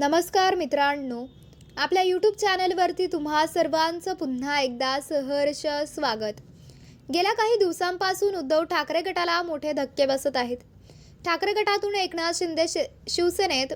नमस्कार मित्रांनो आपल्या यूट्यूब चॅनलवरती तुम्हा सर्वांचं पुन्हा एकदा सहर्ष स्वागत. गेल्या काही दिवसांपासून उद्धव ठाकरे गटाला मोठे धक्के बसत आहेत. ठाकरे गटातून एकनाथ शिंदे शि शिवसेनेत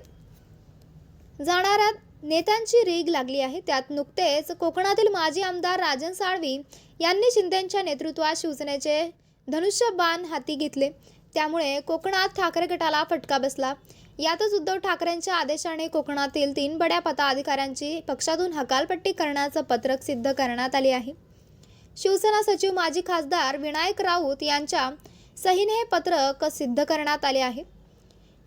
जाणाऱ्या नेत्यांची रीग लागली आहे. त्यात नुकतेच कोकणातील माजी आमदार राजन साळवी यांनी शिंदेंच्या नेतृत्वात शिवसेनेचे धनुष्यबाण हाती घेतले. त्यामुळे कोकणात ठाकरे गटाला फटका बसला. यातच उद्धव ठाकरेंच्या आदेशाने कोकणातील तीन बड्या पदाधिकाऱ्यांची पक्षातून हकालपट्टी करण्याचं पत्रक सिद्ध करण्यात आले आहे. शिवसेना सचिव माजी खासदार विनायक राऊत यांच्या सहीने हे पत्रक सिद्ध करण्यात आले आहे.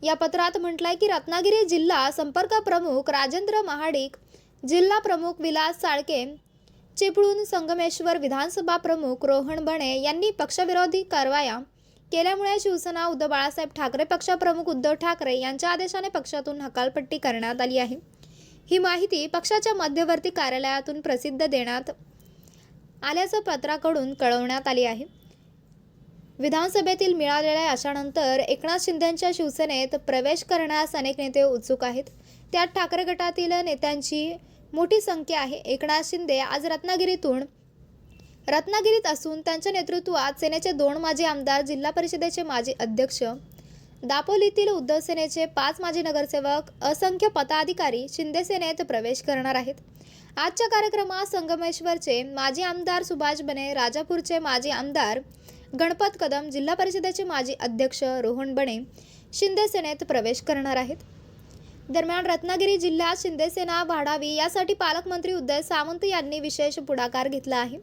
या पत्रात म्हटलंय की रत्नागिरी जिल्हा संपर्क प्रमुख राजेंद्र महाडिक जिल्हा प्रमुख विलास साळके चिपळूण संगमेश्वर विधानसभा प्रमुख रोहन बणे यांनी पक्षविरोधी कारवाया केल्यामुळे शिवसेना उद्धव बाळासाहेब ठाकरे पक्षप्रमुख उद्धव ठाकरे यांच्या आदेशाने पक्षातून हकालपट्टी करण्यात आली आहे. ही माहिती पक्षाच्या मध्यवर्ती कार्यालयातून प्रसिद्ध देण्यात आल्याचं पत्राकडून कळवण्यात आली आहे. विधानसभेतील मिळालेल्या यशानंतर एकनाथ शिंदेंच्या शिवसेनेत प्रवेश करण्यास अनेक नेते उत्सुक आहेत. त्यात ठाकरे गटातील नेत्यांची मोठी संख्या आहे. एकनाथ शिंदे आज रत्नागिरीतून रत्नागिरीत असून त्यांच्या नेतृत्वात सेनेचे दोन माजी आमदार जिल्हा परिषदेचे माजी अध्यक्ष दापोलीतील उद्धव सेनेचे पाच माजी नगरसेवक असंख्य पदाधिकारी शिंदे सेनेत प्रवेश करणार आहेत. आजच्या कार्यक्रमात संगमेश्वरचे माजी आमदार सुभाष बने राजापूरचे माजी आमदार गणपत कदम जिल्हा परिषदेचे माजी अध्यक्ष रोहन बने शिंदे सेनेत प्रवेश करणार आहेत. दरम्यान रत्नागिरी जिल्ह्यात शिंदेसेना वाढावी यासाठी पालकमंत्री उदय सावंत यांनी विशेष पुढाकार घेतला आहे.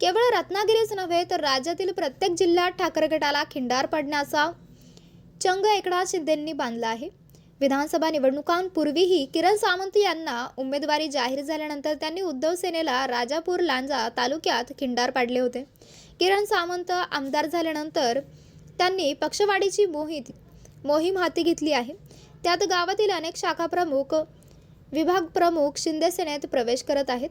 केवळ रत्नागिरीच नव्हे तर राज्यातील प्रत्येक जिल्ह्यात ठाकरे गटाला खिंडार पडण्याचा चंग एकनाथ शिंदेंनी बांधला आहे. विधानसभा निवडणुकांपूर्वीही किरण सामंत यांना उमेदवारी जाहीर झाल्यानंतर त्यांनी उद्धव सेनेला राजापूर लांजा तालुक्यात खिंडार पाडले होते. किरण सामंत आमदार झाल्यानंतर त्यांनी पक्षवाढीची मोहित मोहीम हाती घेतली आहे. त्यात गावातील अनेक शाखा प्रमुख विभाग प्रमुख शिंदे सेनेत प्रवेश करत आहेत.